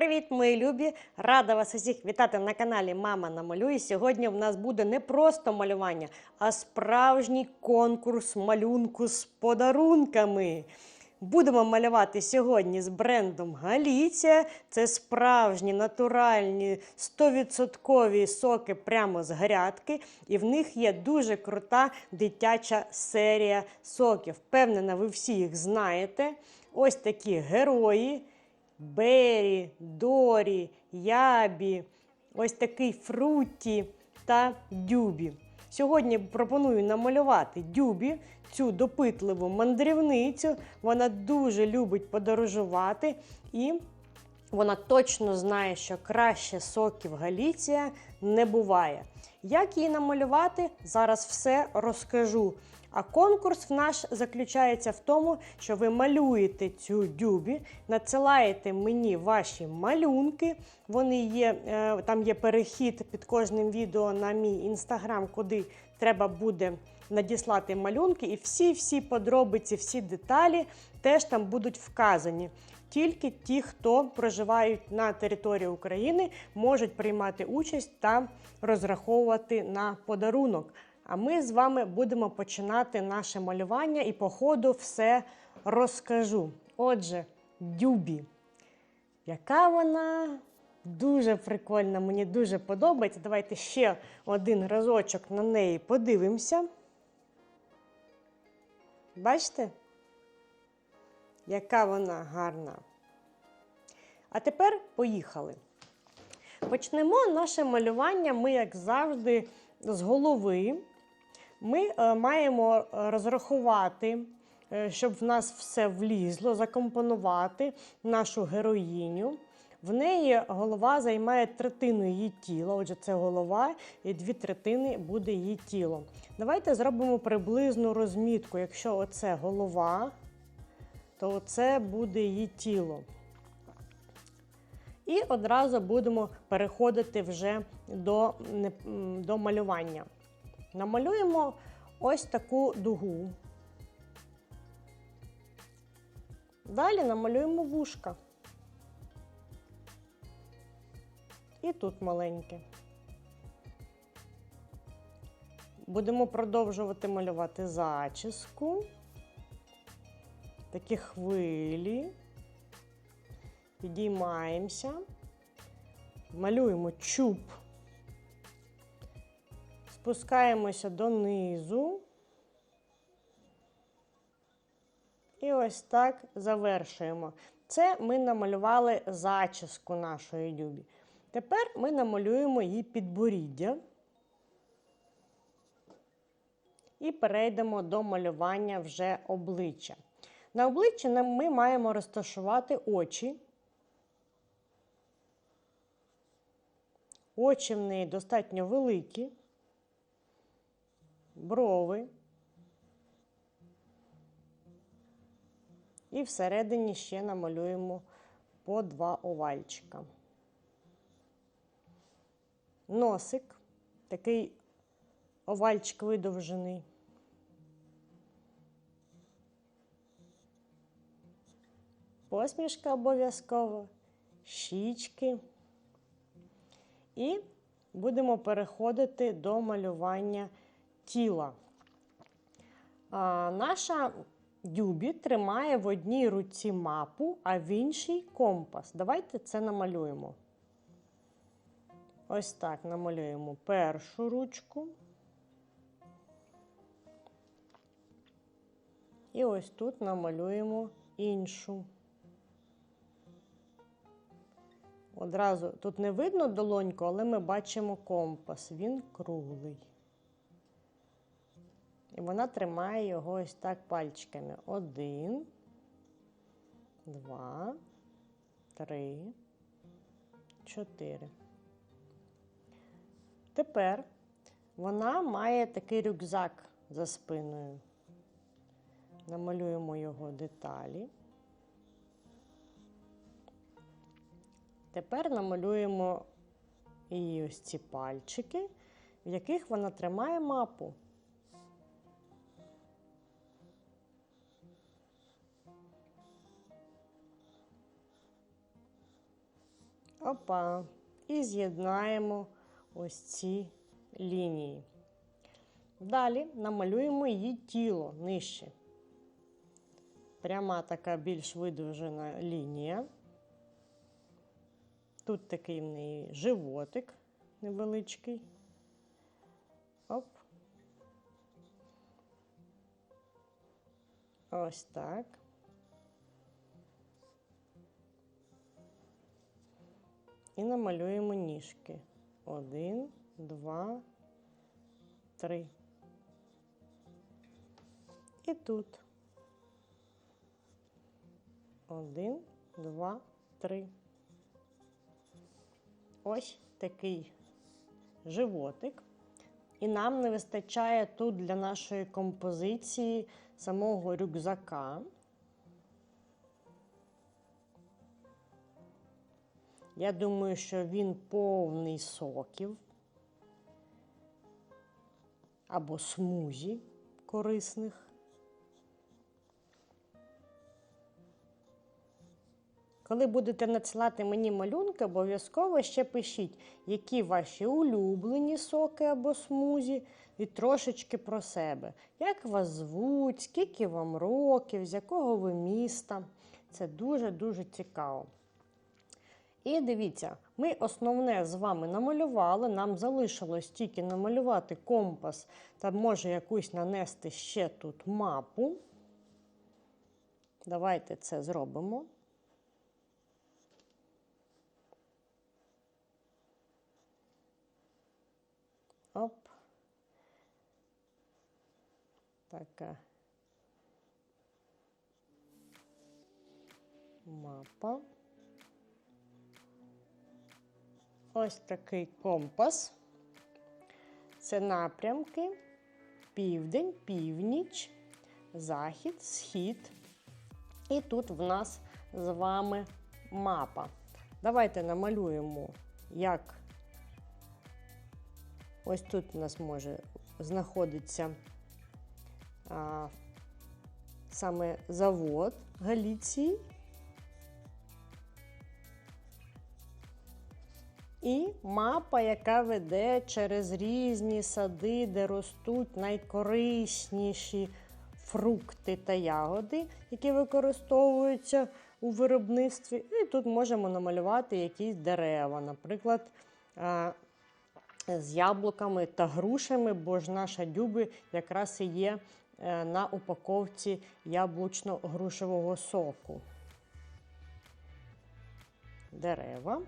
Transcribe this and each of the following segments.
Привіт, мої любі! Рада вас усіх вітати на каналі Мама намалює. Сьогодні в нас буде не просто малювання, а справжній конкурс малюнку з подарунками. Будемо малювати сьогодні з брендом Галіція. Це справжні натуральні 100% соки прямо з грядки. І в них є дуже крута дитяча серія соків. Впевнена, ви всі їх знаєте. Ось такі герої. Бері, Дорі, Ябі, ось такий Фруті та Дюбі. Сьогодні пропоную намалювати Дюбі, цю допитливу мандрівницю. Вона дуже любить подорожувати і вона точно знає, що краще соків Галіція не буває. Як її намалювати, зараз все розкажу. А конкурс в наш заключається в тому, що ви малюєте цю дюбі, надсилаєте мені ваші малюнки. Вони є, е, Там є перехід під кожним відео на мій інстаграм, куди треба буде надіслати малюнки. І всі-всі подробиці, всі деталі теж там будуть вказані. Тільки ті, хто проживають на території України, можуть приймати участь та розраховувати на подарунок. А ми з вами будемо починати наше малювання і по ходу все розкажу. Отже, дюбі. Яка вона дуже прикольна, мені дуже подобається. Давайте ще один разочок на неї подивимося. Бачите? Яка вона гарна. А тепер поїхали. Почнемо наше малювання, ми, як завжди, з голови. Ми е, маємо розрахувати, е, щоб в нас все влізло, закомпонувати нашу героїню. В неї голова займає третину її тіла. Отже, це голова, і дві третини буде її тіло. Давайте зробимо приблизну розмітку. Якщо оце голова, то це буде її тіло. І одразу будемо переходити вже до, до малювання. Намалюємо ось таку дугу. Далі намалюємо вушка. І тут маленьке. Будемо продовжувати малювати зачіску, такі хвилі, підіймаємося, малюємо чуб. Спускаємося донизу. І ось так завершуємо. Це ми намалювали зачіску нашої дюбі. Тепер ми намалюємо її підборіддя і перейдемо до малювання вже обличчя. На обличчі ми маємо розташувати очі. Очі в неї достатньо великі брови. І всередині ще намалюємо по два овальчика. Носик, такий овальчик видовжений. Посмішка обов'язково, щічки. І будемо переходити до малювання тіла. А, Наша Дюбі тримає в одній руці мапу, а в іншій компас. Давайте це намалюємо. Ось так намалюємо першу ручку. І ось тут намалюємо іншу. Одразу тут не видно долоньку, але ми бачимо компас. Він круглий. І вона тримає його ось так пальчиками. Один, два, три, чотири. Тепер вона має такий рюкзак за спиною. Намалюємо його деталі. Тепер намалюємо її ось ці пальчики, в яких вона тримає мапу. Опа. І з'єднаємо ось ці лінії. Далі намалюємо її тіло нижче. Пряма така більш видовжена лінія. Тут такий в неї животик невеличкий. Оп. Ось так. І намалюємо ніжки. Один, два, три. І тут. Один, два, три. Ось такий животик. І нам не вистачає тут для нашої композиції самого рюкзака. Я думаю, що він повний соків або смузі корисних. Коли будете надсилати мені малюнки, обов'язково ще пишіть, які ваші улюблені соки або смузі, і трошечки про себе. Як вас звуть, скільки вам років, з якого ви міста. Це дуже-дуже цікаво. І дивіться, ми основне з вами намалювали. Нам залишилось тільки намалювати компас та може якусь нанести ще тут мапу. Давайте це зробимо. Оп. Така мапа. Ось такий компас. Це напрямки, південь, північ, захід, схід. І тут в нас з вами мапа. Давайте намалюємо, як ось тут у нас може знаходиться а, саме завод Галіції. І мапа, яка веде через різні сади, де ростуть найкорисніші фрукти та ягоди, які використовуються у виробництві. І тут можемо намалювати якісь дерева, наприклад, з яблуками та грушами, бо ж наша дюби якраз і є е, на упаковці яблучно-грушевого соку. Дерева.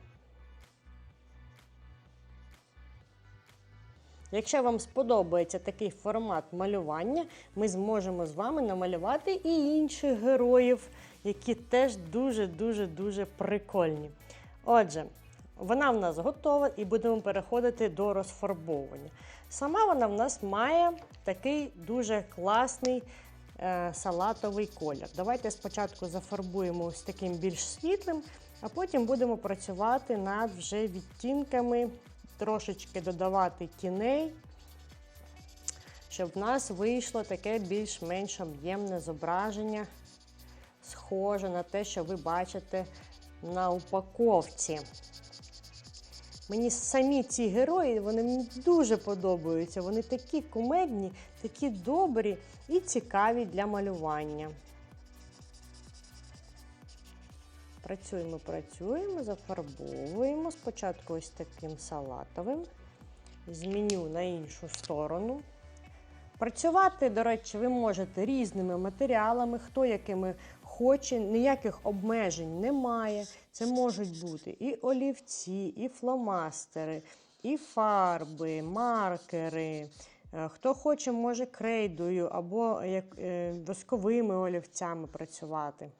Якщо вам сподобається такий формат малювання, ми зможемо з вами намалювати і інших героїв, які теж дуже-дуже дуже прикольні. Отже, вона в нас готова і будемо переходити до розфарбовування. Сама вона в нас має такий дуже класний е, салатовий колір. Давайте спочатку зафарбуємо ось таким більш світлим, а потім будемо працювати над вже відтінками трошечки додавати тіней, щоб в нас вийшло таке більш-менш об'ємне зображення, схоже на те, що ви бачите на упаковці. Мені самі ці герої вони мені дуже подобаються. Вони такі кумедні, такі добрі і цікаві для малювання. Працюємо, працюємо, зафарбовуємо. Спочатку ось таким салатовим. Зміню на іншу сторону. Працювати, до речі, ви можете різними матеріалами, хто якими хоче, ніяких обмежень немає. Це можуть бути і олівці, і фломастери, і фарби, маркери. Е, хто хоче, може крейдою або е, восковими олівцями працювати.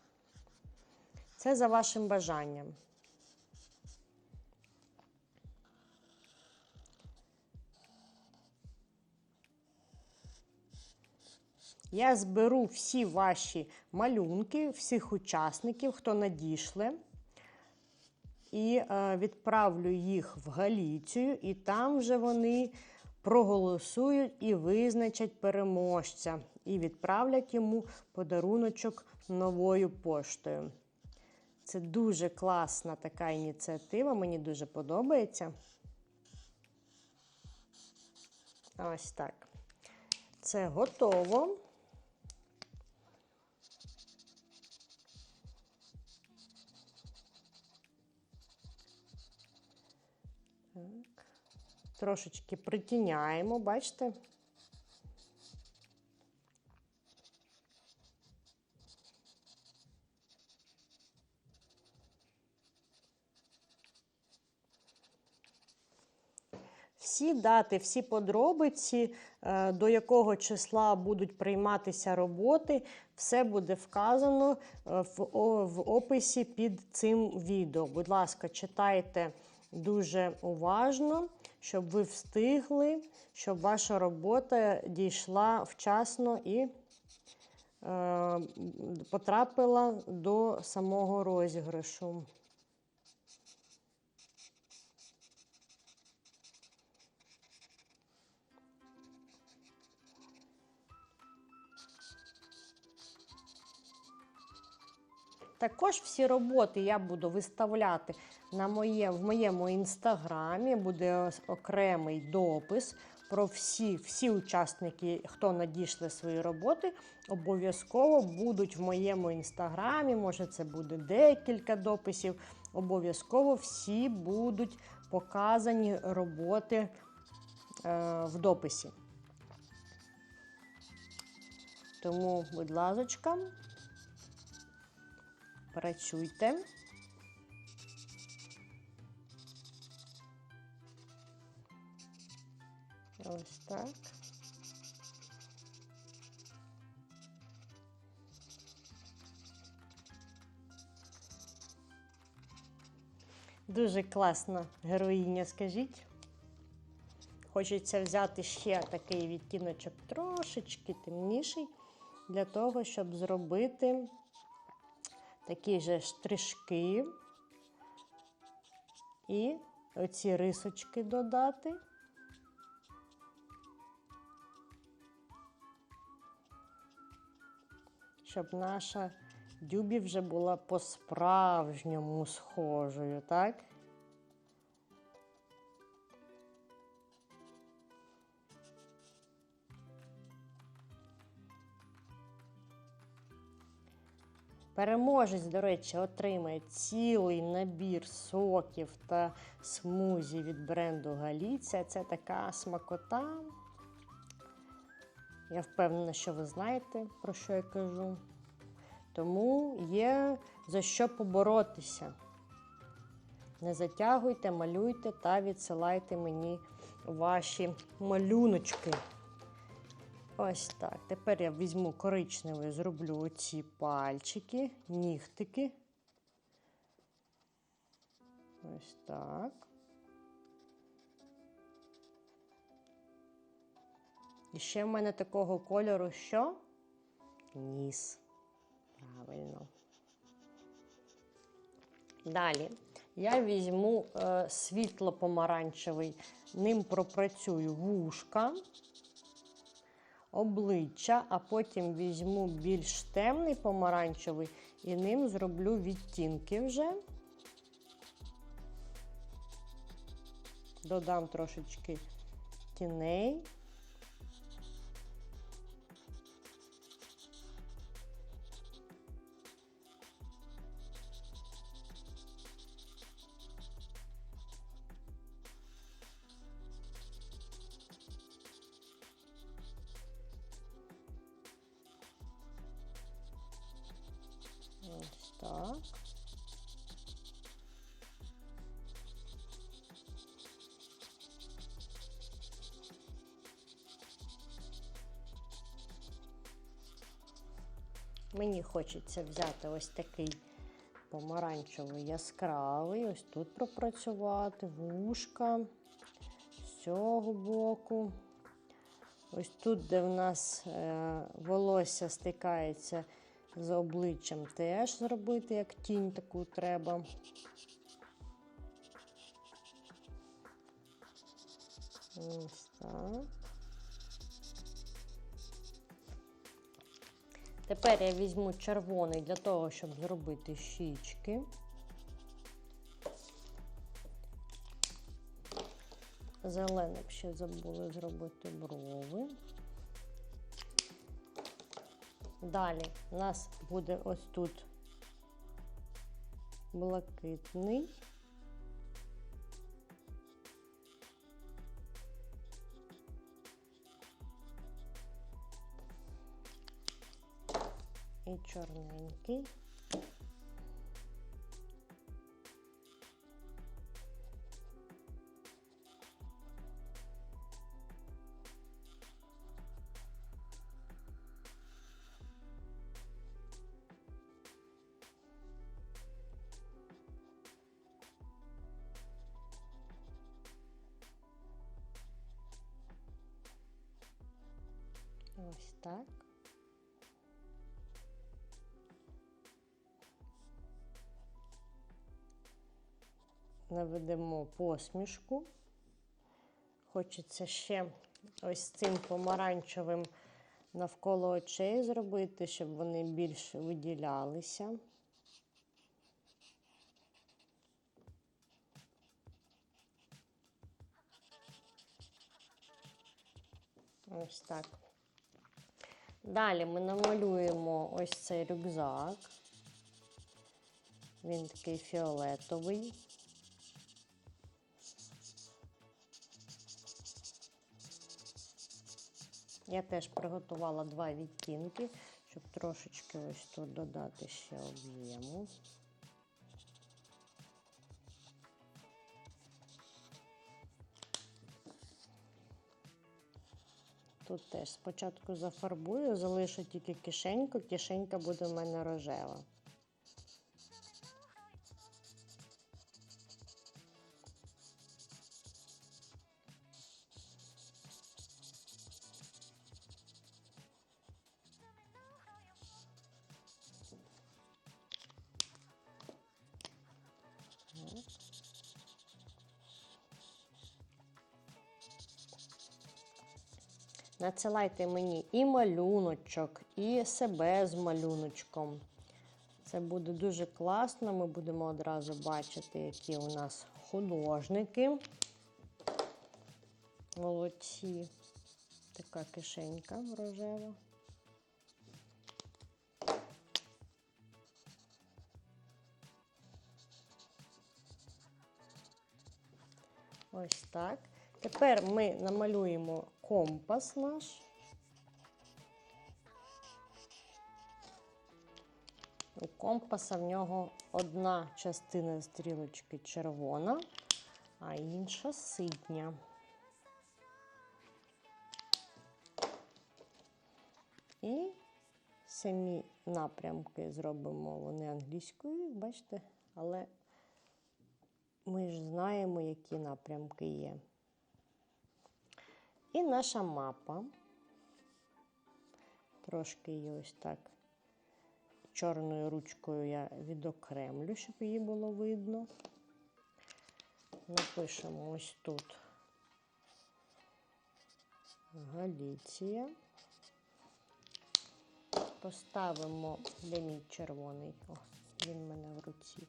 Це за вашим бажанням. Я зберу всі ваші малюнки, всіх учасників, хто надійшли, і е, відправлю їх в Галіцію, і там вже вони проголосують і визначать переможця, і відправлять йому подаруночок новою поштою. Це дуже класна така ініціатива, мені дуже подобається. Ось так. Це готово. Так. Трошечки притіняємо, бачите? Дати, всі подробиці, е, до якого числа будуть прийматися роботи, все буде вказано е, в, описі під цим відео. Будь ласка, читайте дуже уважно, щоб ви встигли, щоб ваша робота дійшла вчасно і е, потрапила до самого розіграшу. Також всі роботи я буду виставляти на моє, в моєму інстаграмі. Буде окремий допис про всі, всі учасники, хто надійшли свої роботи, обов'язково будуть в моєму інстаграмі. Може, це буде декілька дописів. Обов'язково всі будуть показані роботи е, в дописі. Тому, будь ласка, працюйте. Ось так. Дуже класна героїня, скажіть. Хочеться взяти ще такий відтіночок трошечки темніший, для того, щоб зробити такі же штришки і оці рисочки додати. Щоб наша дюбі вже була по-справжньому схожою, так? Переможець, до речі, отримає цілий набір соків та смузі від бренду Галіція. Це така смакота. Я впевнена, що ви знаєте, про що я кажу. Тому є за що поборотися. Не затягуйте, малюйте та відсилайте мені ваші малюночки. Ось так. Тепер я візьму коричневий, зроблю оці пальчики, нігтики. Ось так. І ще в мене такого кольору що? Ніс. Правильно. Далі я візьму е, світло-помаранчевий, ним пропрацюю вушка, обличчя, а потім візьму більш темний помаранчевий і ним зроблю відтінки вже. Додам трошечки тіней. Мені хочеться взяти ось такий помаранчевий яскравий, ось тут пропрацювати, вушка з цього боку. Ось тут, де в нас е, волосся стикається з обличчям, теж зробити як тінь таку треба. Ось так. Тепер я візьму червоний для того, щоб зробити щічки. Зеленим ще забули зробити брови. Далі у нас буде ось тут блакитний. Чорненький. Ось так. Наведемо посмішку. Хочеться ще ось цим помаранчевим навколо очей зробити, щоб вони більше виділялися. Ось так. Далі ми намалюємо ось цей рюкзак. Він такий фіолетовий. Я теж приготувала два відтінки, щоб трошечки ось тут додати ще об'єму. Тут теж спочатку зафарбую, залишу тільки кишеньку, кишенька буде в мене рожева. Надсилайте мені і малюночок, і себе з малюночком. Це буде дуже класно. Ми будемо одразу бачити, які у нас художники. Молодці. Така кишенька рожева. Ось так. Тепер ми намалюємо компас наш. У компаса в нього одна частина стрілочки червона, а інша ситня. І самі напрямки зробимо вони англійською, бачите, але ми ж знаємо, які напрямки є. І наша мапа. Трошки її ось так чорною ручкою я відокремлю, щоб її було видно. Напишемо ось тут Галіція. Поставимо де мій червоний, о, він в мене в руці.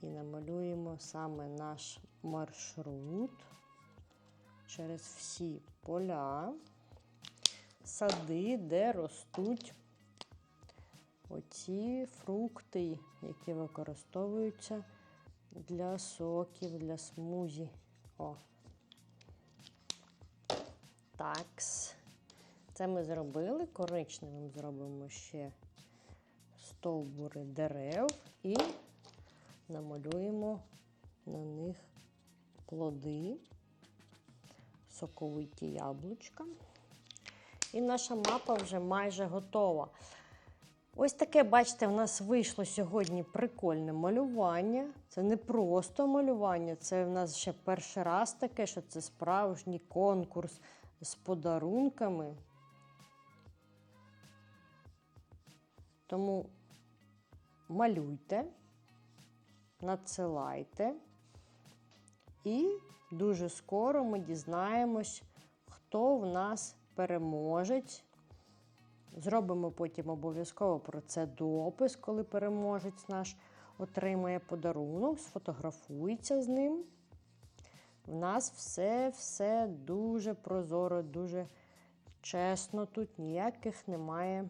І намалюємо саме наш маршрут через всі поля, сади, де ростуть оці фрукти, які використовуються для соків, для смузі. О. Такс. Це ми зробили. Коричневим зробимо ще стовбури дерев і намалюємо на них плоди, соковиті яблучка. І наша мапа вже майже готова. Ось таке, бачите, в нас вийшло сьогодні прикольне малювання. Це не просто малювання, це в нас ще перший раз таке, що це справжній конкурс з подарунками. Тому малюйте, надсилайте. І дуже скоро ми дізнаємось, хто в нас переможець. Зробимо потім обов'язково про це допис, коли переможець наш отримає подарунок, сфотографується з ним. В нас все, все дуже прозоро, дуже чесно. Тут ніяких немає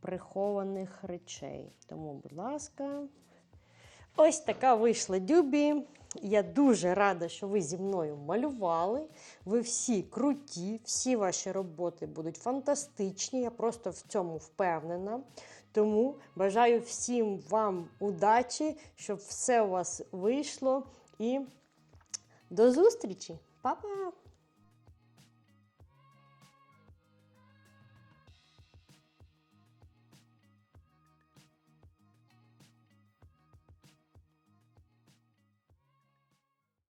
прихованих речей. Тому, будь ласка, ось така вийшла дюбі. Я дуже рада, що ви зі мною малювали. Ви всі круті, всі ваші роботи будуть фантастичні. Я просто в цьому впевнена. Тому бажаю всім вам удачі, щоб все у вас вийшло. І до зустрічі! Па-па!